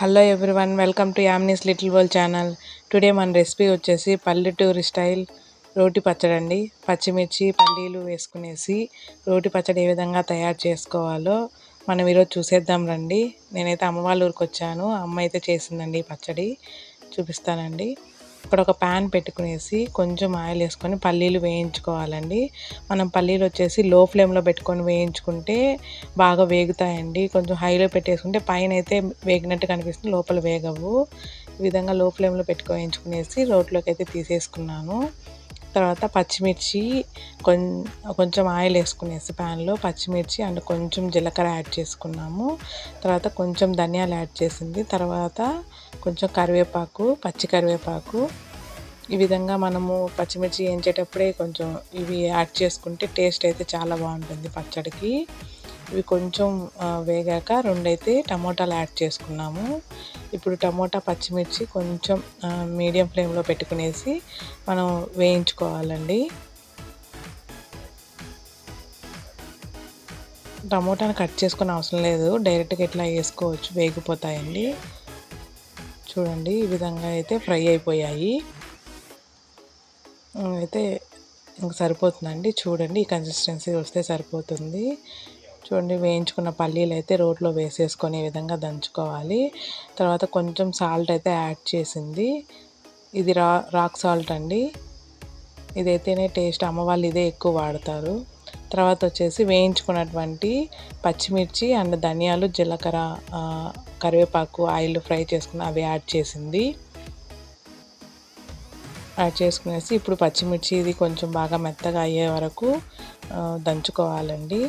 Hello everyone welcome to యామ్నీస్ little world channel today మన recipe వచ్చేసి పల్లెటూరి స్టైల్ రోటి పచ్చడి అండి. పచ్చిమిర్చి పల్లీలు వేసుకునేసి రోటి పచ్చడి ఏ విధంగా తయారు చేసుకోవాలో మనం ఈరోజు చూసేద్దాం రండి. నేనైతే అమ్మ వాళ్ళ ఊరికి వచ్చాను అమ్మ అయితే చేసిందండి పచ్చడి. చూపిస్తానండి. ఇక్కడ ఒక ప్యాన్ పెట్టుకునేసి కొంచెం ఆయిల్ వేసుకొని పల్లీలు వేయించుకోవాలండి. మనం పల్లీలు వచ్చేసి లో ఫ్లేమ్లో పెట్టుకొని వేయించుకుంటే బాగా వేగుతాయండి. కొంచెం హైలో పెట్టేసుకుంటే పైన అయితే వేగినట్టు కనిపిస్తుంది లోపల వేగవు. ఈ విధంగా లో ఫ్లేమ్లో పెట్టుకొని వేయించుకునేసి రోట్లోకి అయితే తీసేసుకున్నాను. తర్వాత పచ్చిమిర్చి కొం కొంచెం ఆయిల్ వేసుకునేసి ప్యాన్లో పచ్చిమిర్చి అండ్ కొంచెం జీలకర్ర యాడ్ చేసుకున్నాము. తర్వాత కొంచెం ధనియాలు యాడ్ చేసింది. తర్వాత కొంచెం కరివేపాకు పచ్చి కరివేపాకు. ఈ విధంగా మనము పచ్చిమిర్చి వేయించేటప్పుడే కొంచెం ఇవి యాడ్ చేసుకుంటే టేస్ట్ అయితే చాలా బాగుంటుంది పచ్చడికి. ఇవి కొంచెం వేగాక రెండైతే టమోటాలు యాడ్ చేసుకున్నాము. ఇప్పుడు టమోటా పచ్చిమిర్చి కొంచెం మీడియం ఫ్లేమ్లో పెట్టుకునేసి మనం వేయించుకోవాలండి. టమోటాను కట్ చేసుకునే అవసరం లేదు. డైరెక్ట్గా ఇట్లా వేసుకోవచ్చు వేగిపోతాయండి. చూడండి ఈ విధంగా అయితే ఫ్రై అయిపోయాయి. అయితే ఇంక సరిపోతుందండి. చూడండి ఈ కన్సిస్టెన్సీ వస్తే సరిపోతుంది. చూడండి వేయించుకున్న పల్లీలు అయితే రోట్లో వేసేసుకొని ఈ విధంగా దంచుకోవాలి. తర్వాత కొంచెం సాల్ట్ అయితే యాడ్ చేసింది. ఇది రా రాక్ సాల్ట్ అండి. ఇదైతేనే టేస్ట్ అమ్మ వాళ్ళు ఇదే ఎక్కువ వాడతారు. తర్వాత వచ్చేసి వేయించుకున్నటువంటి పచ్చిమిర్చి అండ్ ధనియాలు జీలకర్ర కరివేపాకు ఆయిల్ ఫ్రై చేసుకుని అవి యాడ్ చేసింది. యాడ్ చేసుకునేసి ఇప్పుడు పచ్చిమిర్చి ఇది కొంచెం బాగా మెత్తగా అయ్యే వరకు దంచుకోవాలండి.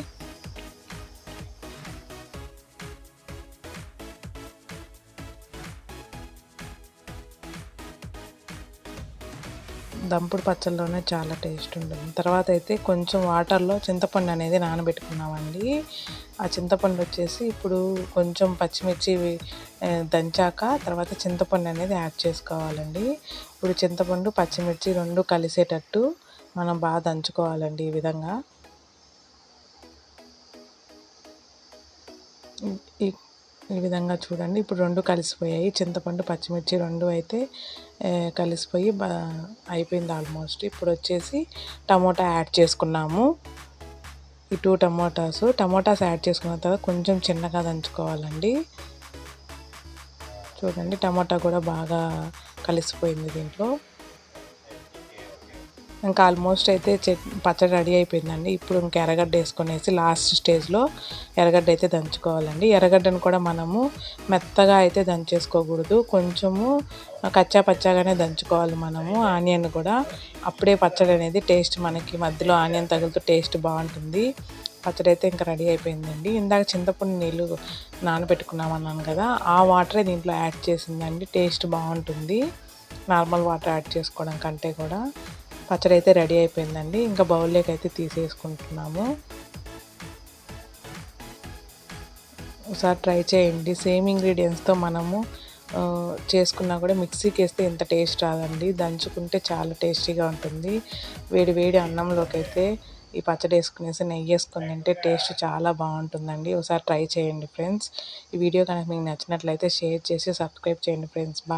దంపుడు పచ్చళ్ళలోనే చాలా టేస్ట్ ఉంటుంది. తర్వాత అయితే కొంచెం వాటర్లో చింతపండు అనేది నానబెట్టుకున్నామండి. ఆ చింతపండు వచ్చేసి ఇప్పుడు కొంచెం పచ్చిమిర్చి దంచాక తర్వాత చింతపండు అనేది యాడ్ చేసుకోవాలండి. ఇప్పుడు చింతపండు పచ్చిమిర్చి రెండు కలిసేటట్టు మనం బాగా దంచుకోవాలండి ఈ విధంగా. ఈ ఈ విధంగా చూడండి. ఇప్పుడు రెండు కలిసిపోయాయి. చింతపండు పచ్చిమిర్చి రెండు అయితే కలిసిపోయి అయిపోయింది ఆల్మోస్ట్ ఇప్పుడు వచ్చేసి టమోటా యాడ్ చేసుకున్నాము. ఈ టూ టమోటాస్. టమోటాస్ యాడ్ చేసుకున్న తర్వాత కొంచెం చిన్నగా దంచుకోవాలండి. చూడండి టమోటా కూడా బాగా కలిసిపోయింది దీంట్లో. ఇంకా ఆల్మోస్ట్ అయితే పచ్చడి రెడీ అయిపోయిందండి. ఇప్పుడు ఇంకా ఎర్రగడ్డ వేసుకొనేసి లాస్ట్ స్టేజ్లో ఎర్రగడ్డ అయితే దంచుకోవాలండి. ఎర్రగడ్డను కూడా మనము మెత్తగా అయితే దంచేసుకోకూడదు. కొంచెము కచ్చా పచ్చాగానే దంచుకోవాలి మనము ఆనియన్ కూడా. అప్పుడే పచ్చడి అనేది టేస్ట్ మనకి మధ్యలో ఆనియన్ తగులుతూ టేస్ట్ బాగుంటుంది. పచ్చడి అయితే ఇంకా రెడీ అయిపోయిందండి. ఇందాక చింతపండు నీళ్ళు నానబెట్టుకున్నామన్నాను కదా ఆ వాటరే దీంట్లో యాడ్ చేసిందండి. టేస్ట్ బాగుంటుంది. నార్మల్ వాటర్ యాడ్ చేసుకోవడం కంటే కూడా. పచ్చడి అయితే రెడీ అయిపోయిందండి. ఇంకా బౌల్లోకి అయితే తీసేసుకుంటున్నాము. ఒకసారి ట్రై చేయండి. సేమ్ ఇంగ్రీడియంట్స్తో మనము చేసుకున్నా కూడా మిక్సీకి వేస్తే ఇంత టేస్ట్ రాదండి. దంచుకుంటే చాలా టేస్టీగా ఉంటుంది. వేడి వేడి అన్నంలోకి అయితే ఈ పచ్చడి వేసుకునేసి నెయ్యి వేసుకుని తింటే టేస్ట్ చాలా బాగుంటుందండి. ఒకసారి ట్రై చేయండి ఫ్రెండ్స్. ఈ వీడియో కనుక మీకు నచ్చినట్లయితే షేర్ చేసి సబ్స్క్రైబ్ చేయండి ఫ్రెండ్స్. బాయ్.